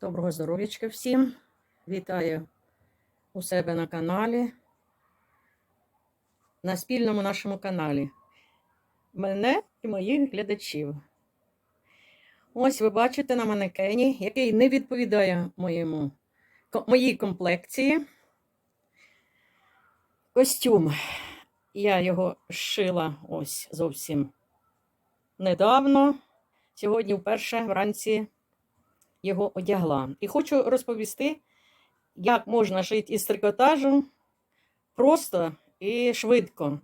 Доброго здоров'ячка всім. Вітаю у себе на каналі, на спільному нашому каналі. Мене і моїх глядачів. Ось ви бачите на манекені, який не відповідає моєму, моїй комплекції. Костюм. Я його шила ось зовсім недавно. Сьогодні вперше вранці його одягла. І хочу розповісти, як можна шити із трикотажу просто і швидко.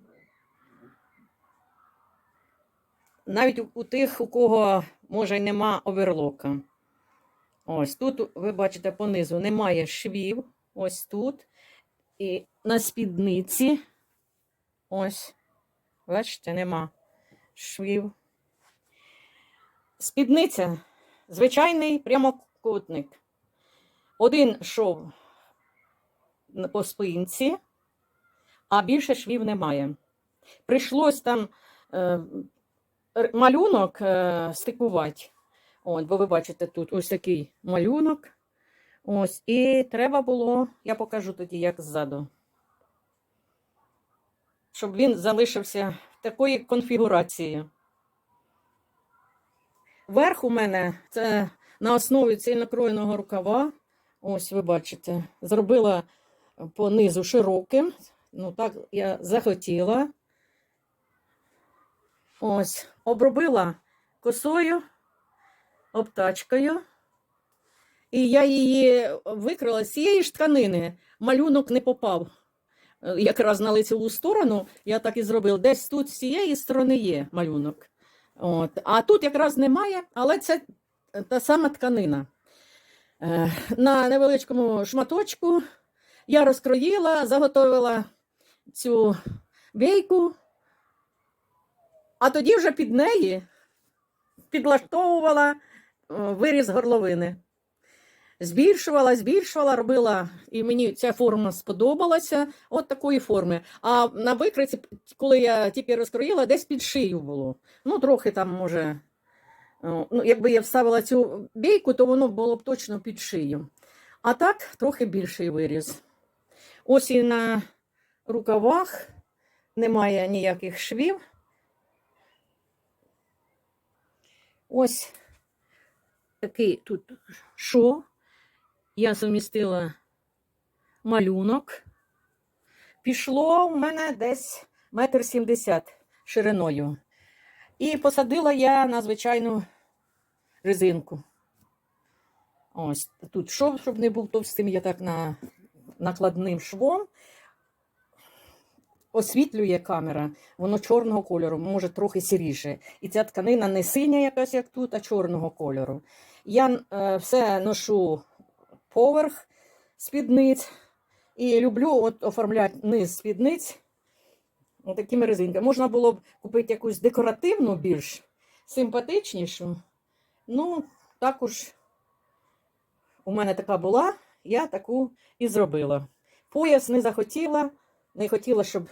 Навіть у, тих, у кого, може, й нема оверлока. Ось тут, ви бачите, понизу немає швів. Ось тут. І на спідниці. Ось, бачите, нема швів. Спідниця звичайний прямокутник. Один шов по спинці, а більше швів немає. Прийшлось там е, малюнок е, стикувати. От, бо ви бачите тут ось такий малюнок. Ось, і треба було, я покажу тоді, як ззаду. Щоб він залишився в такої конфігурації. Верх у мене це на основі цільнокроєного рукава. Ось ви бачите, зробила по низу широким. Ну, так я захотіла. Ось, обробила косою, обтачкою. І я її викрила з цієї ж тканини. Малюнок не попав. Е, Якраз на лицеву сторону я так і зробила. Десь тут з цієї сторони є малюнок. От. А тут якраз немає, але це та сама тканина. Е, На невеличкому шматочку я розкроїла, заготовила цю бійку, а тоді вже під неї підлаштовувала е, виріз горловини. Збільшувала, збільшувала, робила, і мені ця форма сподобалася, от такої форми. А на викриці, коли я тільки розкроїла, десь під шию було. Ну, трохи там, може, ну, якби я вставила цю бійку, то воно було б точно під шию. А так, трохи більший виріз. Ось і на рукавах немає ніяких швів. Ось такий тут шов. Я сумістила малюнок. Пішло у мене десь метр сімдесят шириною. І посадила я на звичайну резинку. Ось тут шов, щоб не був товстим, я так на накладним швом. Освітлює камера, воно чорного кольору, може трохи сіріше. І ця тканина не синя якась, як тут, а чорного кольору. Я е, все ношу поверх спідниць і люблю от оформляти низ спідниць такими резинками. Можна було б купити якусь декоративну, більш симпатичнішу. Ну, також у мене така була, я таку і зробила. Пояс не захотіла, не хотіла, щоб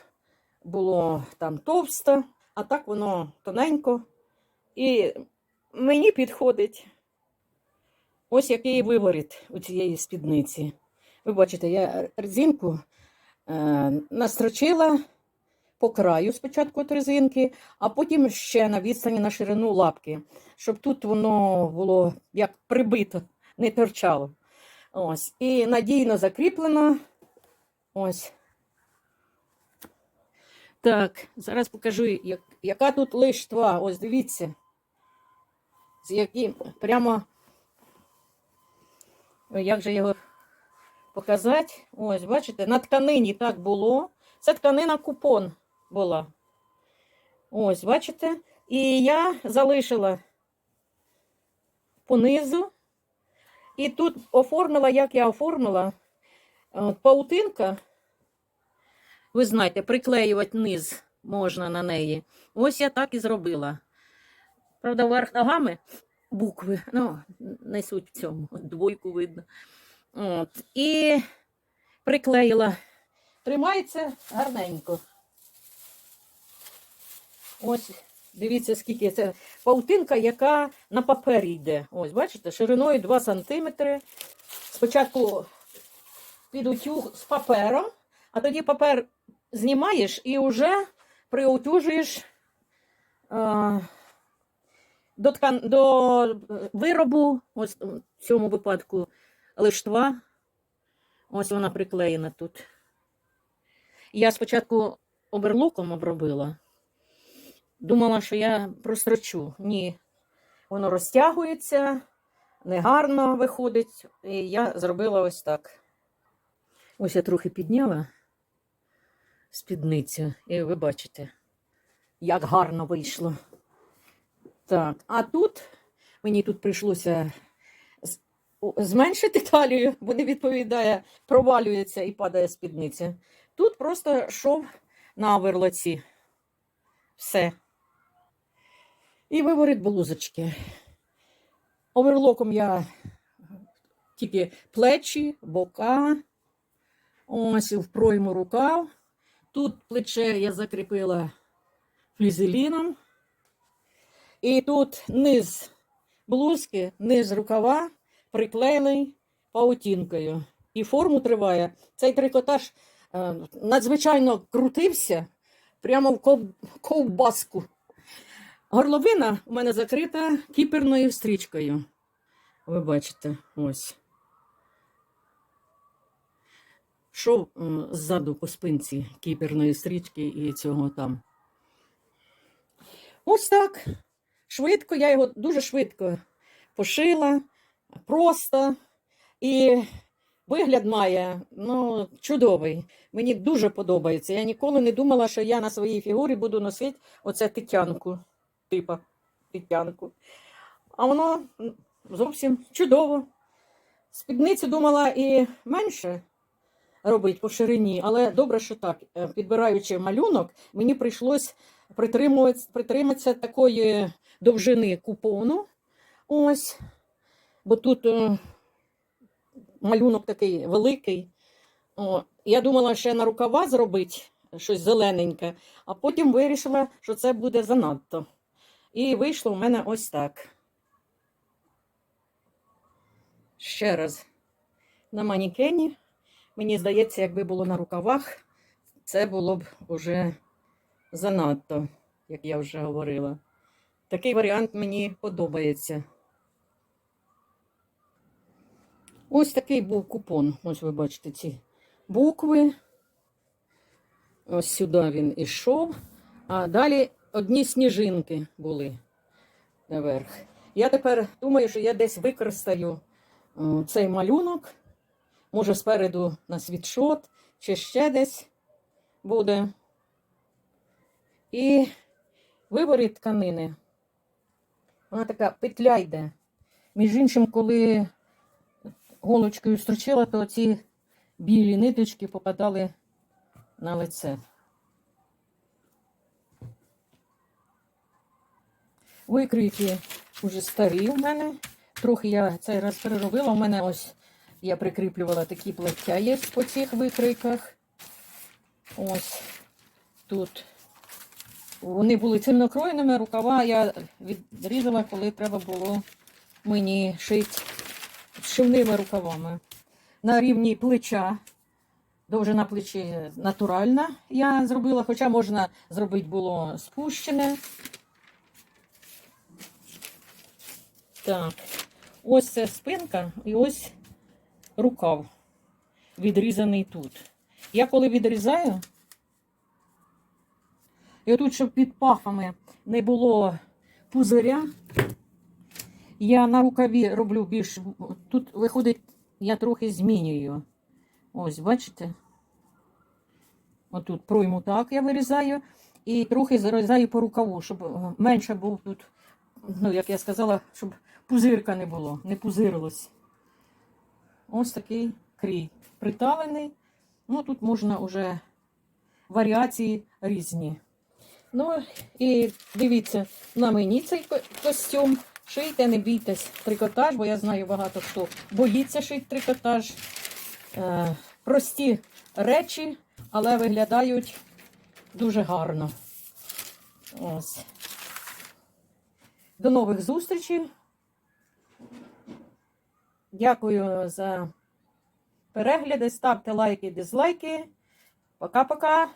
було там товсто, а так воно тоненько. І мені підходить ось який виворіт у цієї спідниці. Ви бачите, я резинку е, настрочила по краю спочатку от резинки, а потім ще на відстані на ширину лапки, щоб тут воно було як прибито, не торчало. Ось. І надійно закріплено. Ось. Так, зараз покажу, як, яка тут лиштва. Ось дивіться. З яким прямо. Як же його показати? Ось, бачите, на тканині так було. Це тканина купон була. Ось, бачите? І я залишила понизу. І тут оформила, як я оформила, от, паутинка. Ви знаєте, приклеювати низ можна на неї. Ось я так і зробила. Правда, вверх ногами букви, ну, не суть в цьому, двойку видно. От, і приклеїла. Тримається гарненько. Ось Дивіться, скільки це паутинка, яка на папері йде. Ось, бачите, шириною 2 см. Спочатку під утюг з папером, а тоді папер знімаєш і вже приутюжуєш а, до, ткан, до виробу, ось в цьому випадку лиштва. Ось вона приклеєна тут. Я спочатку оберлоком обробила. Думала, що я прострочу. Ні. Воно розтягується, негарно виходить. І я зробила ось так. Ось я трохи підняла спідницю, і ви бачите, як гарно вийшло. Так, а тут мені тут прийшлося зменшити талію, бо не відповідає, провалюється і падає спідниця. Тут просто шов на верлоці. Все. І виворіт блузочки. Оверлоком я тільки плечі, бока, ось в пройму рукав. Тут плече я закріпила флізеліном. І тут низ блузки, низ рукава приклеєний паутінкою. І форму триває. Цей трикотаж е, надзвичайно крутився прямо в ковбаску. Горловина у мене закрита кіперною стрічкою. Ви бачите, ось. Шов ззаду по спинці кіперної стрічки і цього там. Ось так. Швидко, я його дуже швидко пошила, просто. І вигляд має ну, чудовий. Мені дуже подобається. Я ніколи не думала, що я на своїй фігурі буду носити оце тетянку, типа тетянку. А воно зовсім чудово. Спідницю думала і менше робити по ширині, але добре, що так. Е, Підбираючи малюнок, мені прийшлось притримуватися, такої довжини купону. Ось. Бо тут е, малюнок такий великий. О, я думала ще на рукава зробити щось зелененьке, а потім вирішила, що це буде занадто. І вийшло в мене ось так. Ще раз. На манікені, мені здається, якби було на рукавах, це було б уже занадто, як я вже говорила. Такий варіант мені подобається. Ось такий був купон. Ось ви бачите ці букви. Ось сюди він ішов. А далі одні сніжинки були наверх. Я тепер думаю, що я десь використаю цей малюнок. Може, спереду на світшот, чи ще десь буде. І виворіт тканини. Вона така петля йде. Між іншим, коли голочкою строчила, то ці білі ниточки попадали на лице. Викрійки вже старі у мене. Трохи я цей раз переробила. У мене ось я прикріплювала такі плаття є по цих викрійках. Ось тут. Вони були цільнокроєними, рукава я відрізала, коли треба було мені шити шивними рукавами. На рівні плеча. Довжина плечі натуральна я зробила, хоча можна зробити було спущене. Так, ось це спинка і ось рукав відрізаний тут. Я коли відрізаю, і отут, щоб під пахами не було пузиря, я на рукаві роблю більш. Тут виходить, я трохи змінюю. Ось, бачите? Отут пройму так я вирізаю і трохи зарізаю по рукаву, щоб е, менше був тут, ну, як я сказала, щоб пузирка не було, не пузирилось. Ось такий крій. Приталений. Ну, тут можна вже варіації різні. Ну, і дивіться, на мені цей костюм. Шийте, не бійтесь трикотаж, бо я знаю багато хто боїться шити трикотаж. Е, прості речі, але виглядають дуже гарно. Ось. До нових зустрічей. Дякую за перегляди. Ставте лайки, дизлайки. Пока-пока.